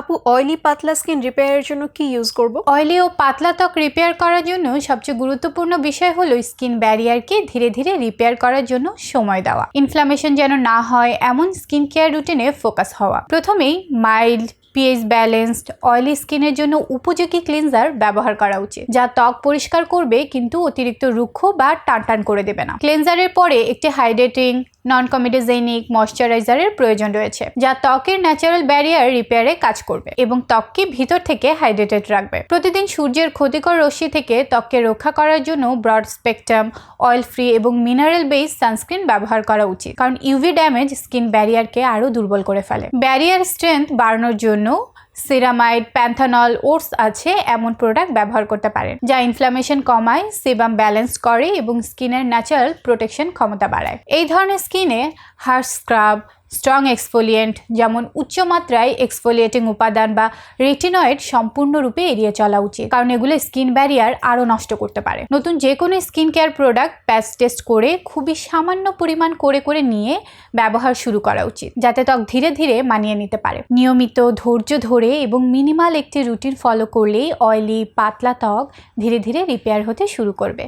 আপু অয়েলি পাতলা স্কিন রিপেয়ারের জন্য কি ইউজ করব? অয়েলি ও পাতলা ত্বক রিপেয়ার করার জন্য সবচেয়ে গুরুত্বপূর্ণ বিষয় হলো স্কিন ব্যারিয়ারকে ধীরে ধীরে রিপেয়ার করার জন্য সময় দেওয়া। ইনফ্লামেশন যেন না হয়, এমন স্কিন কেয়ার রুটিনে ফোকাস হওয়া। প্রথমেই মাইল্ড পিএইচ ব্যালেন্সড, অয়েলি স্কিনের জন্য উপযোগী ক্লিনজার ব্যবহার করা উচিত, যা ত্বক পরিষ্কার করবে কিন্তু অতিরিক্ত রুক্ষ বা টান টান করে দেবে না। ক্লিনজারের পরে একটি হাইড্রেটিং নন কমিডোজেনিক ময়শ্চারাইজারের প্রয়োজন রয়েছে, যা ত্বকের ন্যাচারাল ব্যারিয়ার রিপেয়ারে কাজ করবে এবং ত্বককে ভিতর থেকে হাইড্রেটেড রাখবে। প্রতিদিন সূর্যের ক্ষতিকর রশ্মি থেকে ত্বককে রক্ষা করার জন্য ব্রড স্পেকট্রাম, অয়েল ফ্রি এবং মিনারেল বেস সানস্ক্রিন ব্যবহার করা উচিত, কারণ ইউভি ড্যামেজ স্কিন ব্যারিয়ারকে আরও দুর্বল করে ফেলে। ব্যারিয়ার স্ট্রেংথ বাড়ানোর জন্য সিরামাইড, প্যান্থানল, ওটস আছে, এমন প্রোডাক্ট ব্যবহার করতে পারেন, যা ইনফ্লামেশন কমায় সেবাম ব্যালেন্স করে এবং স্কিনের ন্যাচারাল প্রোটেকশন ক্ষমতা বাড়ায়। এই ধরনের স্কিনে হার্স স্ক্রাব স্ট্রং এক্সফোলিয়েন্ট, যেমন উচ্চমাত্রায় এক্সফোলিয়েটিং উপাদান বা রেটিনয়েড সম্পূর্ণরূপে এড়িয়ে চলা উচিত, কারণ এগুলো স্কিন ব্যারিয়ার আরও নষ্ট করতে পারে। নতুন যে কোনো skin care product patch test করে খুবই সামান্য পরিমাণ করে করে নিয়ে ব্যবহার শুরু করা উচিত, যাতে ত্বক ধীরে ধীরে মানিয়ে নিতে পারে। নিয়মিত ধৈর্য ধরে এবং মিনিমাল একটি রুটিন ফলো করলেই অয়েলি, পাতলা ত্বক ধীরে ধীরে রিপেয়ার হতে শুরু করবে।